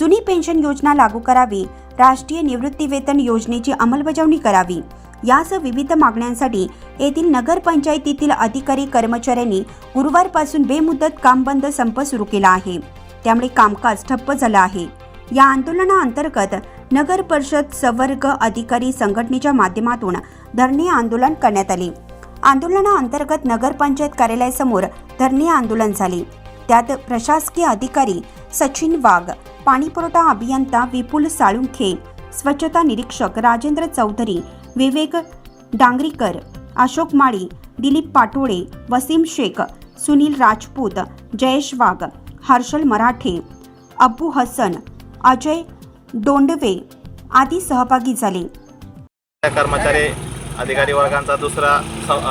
जुनी पेन्शन योजना लागू करावी राष्ट्रीय निवृत्तीवेतन योजनेची अंमलबजावणी करावी. यासह विविध मागण्यांसाठी येथील नगरपंचायतीतील अधिकारी कर्मचाऱ्यांनी गुरुवारपासून बेमुदत काम बंद संप सुरू केला आहे. त्यामुळे कामकाज ठप्प झालं आहे. या आंदोलनाअंतर्गत नगर परिषद सवर्ग अधिकारी संघटनेच्या माध्यमातून धरणे आंदोलन करण्यात आले. आंदोलनाअंतर्गत नगरपंचायत कार्यालयासमोर धरणे आंदोलन झाले. त्यात प्रशासकीय अधिकारी सचिन वाघ पाणीपुरवठा अभियंता विपुल साळुंखे स्वच्छता निरीक्षक राजेंद्र चौधरी विवेक डांगरीकर अशोक माळी दिलीप पाटोळे वसीम शेख सुनील राजपूत जयेश वाघ हर्षल मराठे अब्बू हसन अजय दोंडवे आदी सहभागी झाले. कर्मचारी अधिकारी वर्गांचा दुसरा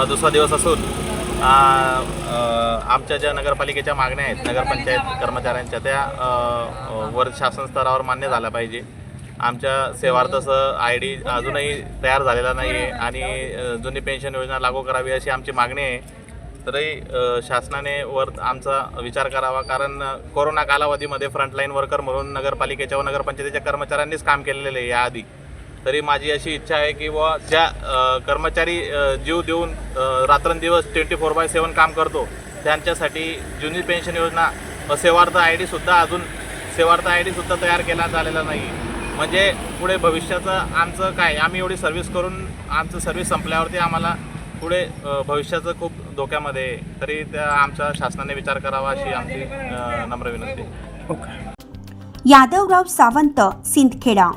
दुसरा दिवस असून आमच्या ज्या नगरपालिकेच्या मागण्या आहेत नगरपंचायत कर्मचाऱ्यांच्या त्या वर शासन स्तरावर मान्य झाल्या पाहिजे. आमच्या सेवार्थासह आय डी अजूनही तयार झालेला नाही आहे आणि जुनी पेन्शन योजना लागू करावी अशी आमची मागणी आहे. तरी शासनाने वर आमचा विचार करावा कारण कोरोना कालावधीमध्ये फ्रंटलाईन वर्कर म्हणून नगरपालिकेच्या व नगरपंचायतीच्या कर्मचाऱ्यांनीच काम केलेलं आहे याआधी. तरी माझी अशी इच्छा आहे की व ज्या कर्मचारी जीव देऊन रात्रंदिवस ट्वेंटी फोर बाय सेवन काम करतो त्यांच्यासाठी जुनी पेन्शन योजना सेवार्थ आय डीसुद्धा अजून सेवार्थ आय डीसुद्धा तयार केला झालेला नाही. म्हणजे पुढे भविष्याचं आमचं काय आम्ही एवढी सर्व्हिस करून आमचं सर्व्हिस संपल्यावरती आम्हाला पुढे भविष्याचं खूप धोक्यामध्ये तरी त्या आमच्या शासनाने विचार करावा अशी आमची नम्र विनंती. यादवराव सावंत सिंदखेडा.